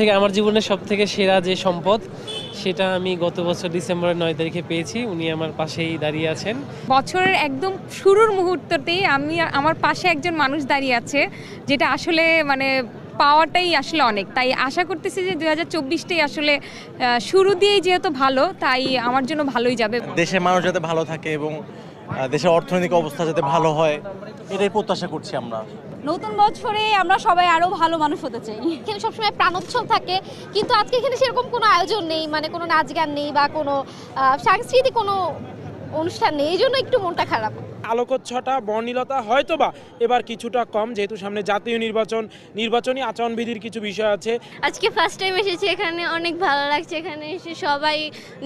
থেকে আমার জীবনের সব থেকে সেরা যে সম্পদ, সেটা আমি গত বছর ডিসেম্বরের নয় তারিখে পেয়েছি। উনি আমার পাশেই দাঁড়িয়ে আছেন। বছরের একদম শুরুর মুহূর্ততেই আমি আমার পাশে একজন মানুষ দাঁড়িয়ে আছে, যেটা আসলে মানে পাওয়াটাই আসলে অনেক। তাই আশা করতেছি যে দু হাজার চব্বিশটাই আসলে শুরু দিয়েই যেহেতু ভালো তাই আমার জন্য ভালোই যাবে। দেশের মানুষ যাতে ভালো থাকে এবং দেশের অর্থনৈতিক অবস্থা যাতে ভালো হয় এটাই প্রত্যাশা করছি আমরা। নতুন বছরে আমরা সবাই আরও ভালো মানুষ হতে চাই। এখানে সবসময় প্রাণোৎসব থাকে কিন্তু আজকে এখানে সেরকম কোনো আয়োজন নেই মানে কোনো নাচ গান নেই বা কোনো সাংস্কৃতিক কোনো অনুষ্ঠান নেই এই জন্য একটু মনটা খারাপ। আলোকচ্ছটা বর্ণিলতা হয়তো বা এবার কিছুটা কম যেহেতু সামনে জাতীয় নির্বাচন নির্বাচনী আচরণবিধির কিছু বিষয় আছে। আজকে ফার্স্ট টাইম এসেছি এখানে অনেক ভালো লাগছে এখানে এসে সবাই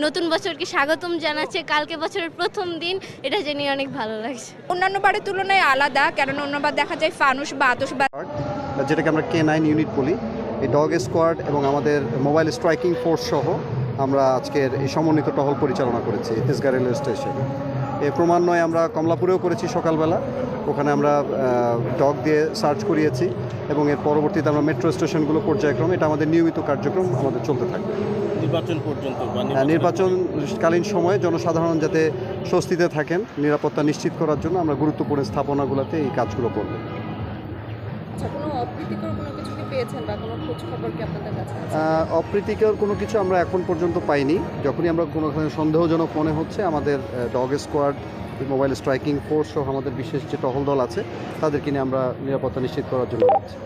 নতুন বছরকে স্বাগতম জানাচ্ছে কালকে বছরের প্রথম দিন এটা জেনে অনেক ভালো লাগছে। অন্যান্য বারের তুলনায় আলাদা কেননা অন্যবার দেখা যায় ফানুস বা আতসবাজ যেটাকে আমরা কে নাইন ইউনিট বলি এই ডগ স্কোয়াড এবং আমাদের মোবাইল স্ট্রাইকিং ফোর্স সহ আমরা আজকের এই সমন্বিত টহল পরিচালনা করেছি তেজগাঁ রেলওয়ে স্টেশন। এর ক্রমান্বয়ে আমরা কমলাপুরেও করেছি সকালবেলা। ওখানে আমরা ডগ দিয়ে সার্চ করিয়েছি এবং এর পরবর্তীতে আমরা মেট্রো স্টেশনগুলো পর্যায়ক্রম এটা আমাদের নিয়মিত কার্যক্রম আমাদের চলতে থাকবে। নির্বাচন পর্যন্ত হ্যাঁ, নির্বাচনকালীন সময়ে জনসাধারণ যাতে স্বস্তিতে থাকেন নিরাপত্তা নিশ্চিত করার জন্য আমরা গুরুত্বপূর্ণ স্থাপনাগুলোতে এই কাজগুলো করব। আচ্ছা কোনো অপ্রীতিকর কোনো কিছু অপ্রীতিকর কোনো কিছু আমরা এখন পর্যন্ত পাইনি। যখনই আমরা কোনো সন্দেহজনক মনে হচ্ছে, আমাদের dog squad mobile striking force সহ আমাদের বিশেষ যে টহল দল আছে, তাদেরকে নিয়ে আমরা নিরাপত্তা নিশ্চিত করার জন্য যাচ্ছি।